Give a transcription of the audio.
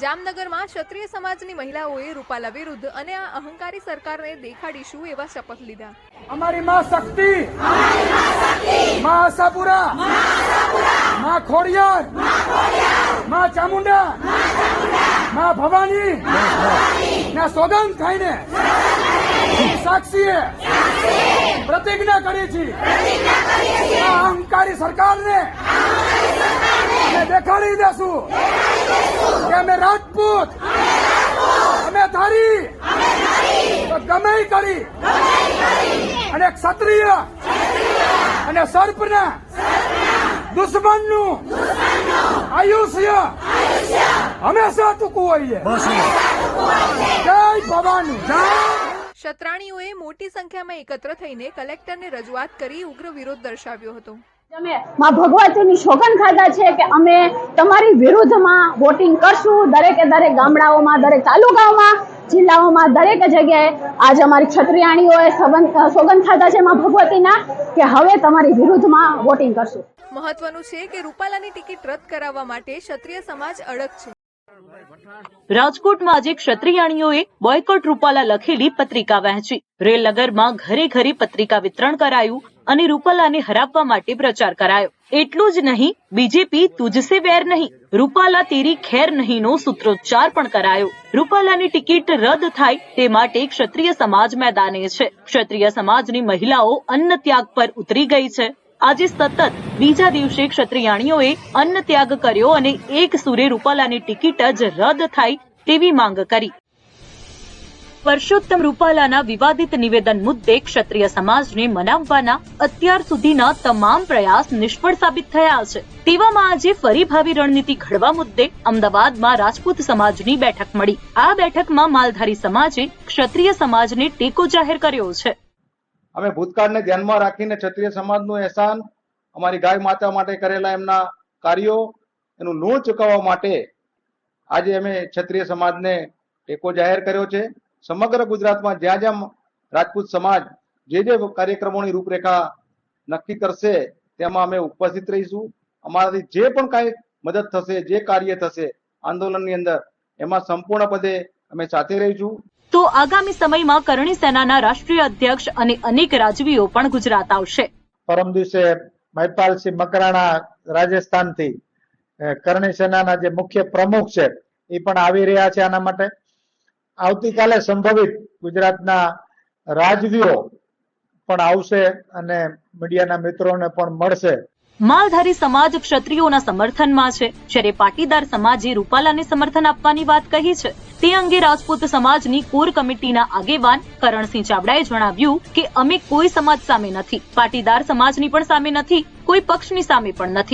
જામનગરમાં ક્ષત્રિય સમાજની મહિલાઓએ રૂપાલા વિરુદ્ધ અને આ અહંકારી સરકારને દેખાડીશું એવા શપથ લીધા. અમારી માં શક્તિ! માં આશાપુરા! માં ખોડિયાર! માં ચામુંડા! માં ભવાની! ના સોગંદ ખાઈને સાક્ષીએ! પ્રતિજ્ઞા કરી છે અહંકારી સરકારને અમે દેખાડી દેશું. કે અમે રાજપૂત. અમે ધારી. ગમે કરી. અને ક્ષત્રિય. અને સર્પના. દુશ્મનનું. આયુષ્ય. હંમેશા ટૂંકું હોય જય ભવાની. જય. ક્ષત્રાણીઓએ મોટી સંખ્યામાં એકત્ર થઈને કલેક્ટરને રજૂઆત કરી ઉગ્ર વિરોધ દર્શાવ્યો હતો. અમે માં ભગવતીની સોગંદ ખાધા છે કે અમે તમારી વિરુદ્ધમાં વોટિંગ કરશું. દરેકે દરેક ગામડાઓમાં, દરેક તાલુકાઓમાં, જિલ્લાઓમાં, દરેક જગ્યાએ. આજ અમારી ક્ષત્રિયાણીઓએ સોગંદ ખાધા છે માં ભગવતીના કે હવે તમારી વિરુદ્ધમાં વોટિંગ કરશું. મહત્વનું છે કે રૂપાલાની ટિકિટ રદ કરાવવા માટે ક્ષત્રિય સમાજ અડગ છે. રાજકોટમાં આજે ક્ષત્રિયાણીઓએ બોયકોટ રૂપાલા લખેલી પત્રિકા વહેંચી. રેલનગરમાં ઘરે ઘરે પત્રિકા વિતરણ કરાયું અને રૂપાલાને હરાવવા માટે પ્રચાર કરાયો. એટલું જ નહીં, બીજેપી તુજસે વેર નહીં, રૂપાલા તેરી ખેર નહીંનો સૂત્રોચ્ચાર પણ કરાયો. રૂપાલાની ટિકિટ રદ થાય તે માટે ક્ષત્રિય સમાજ મેદાને છે. ક્ષત્રિય સમાજની મહિલાઓ અન્ન ત્યાગ પર ઉતરી ગઈ છે. આજે સતત બીજા દિવસે ક્ષત્રિયાણીઓએ અન્ન ત્યાગ કર્યો અને એક સુરે રૂપાલાની ટિકિટ જ રદ થાય તેવી માંગ કરી. પરસોત્તમ રૂપાલાના વિવાદિત નિવેદન મુદ્દે ક્ષત્રિય સમાજને મનાવવાના અત્યાર સુધીના તમામ પ્રયાસ નિષ્ફળ સાબિત થયા છે. તેવામાં આજે ફરી ભાવિ રણનીતિ ઘડવા મુદ્દે અમદાવાદમાં રાજપૂત સમાજની બેઠક મળી. આ બેઠકમાં માલધારી સમાજે ક્ષત્રિય સમાજને ટેકો જાહેર કર્યો છે. અમે ભૂતકાળને ધ્યાનમાં રાખીને ક્ષત્રિય સમાજનું એહસાન અમારી ગાય માતા માટે કરેલા એમના કાર્યો એનું ઋણ ચૂકવવા માટે આજે અમે ક્ષત્રિય સમાજને ટેકો જાહેર કર્યો છે. સમગ્ર ગુજરાતમાં જ્યાં જ્યાં રાજપૂત સમાજ જે જે કાર્યક્રમોની રૂપરેખા નક્કી કરશે તેમાં અમે ઉપસ્થિત રહીશું. અમારાથી જે પણ કાંઈ મદદ થશે જે કાર્ય થશે આંદોલનની અંદર એમાં સંપૂર્ણપદે અમે સાથે રહીશું. તો આગામી સમયમાં કરણી સેનાના રાષ્ટ્રીય અધ્યક્ષ અને અનેક રાજવીઓ પણ ગુજરાત આવશે. પરમ દિવસે મહિપાલસિંહ મકરાણા રાજસ્થાનથી કરણી સેનાના જે મુખ્ય પ્રમુખ છે, એ પણ આવી રહ્યા છે આના માટે. આવતીકાલે સંભવિત ગુજરાતના રાજવીઓ પણ આવશે અને મીડિયાના મિત્રોને પણ મળશે. માલધારી સમાજ ક્ષત્રિયોના સમર્થનમાં છે. જ્યારે પાટીદાર સમાજે રૂપાલાને સમર્થન આપવાની વાત કહી છે. તે અંગે રાજપૂત સમાજની કોર કમિટીના આગેવાન કરણસિંહ ચાવડાએ જણાવ્યું કે અમે કોઈ સમાજ સામે નથી. પાટીદાર સમાજની પણ સામે નથી, કોઈ પક્ષની સામે પણ નથી.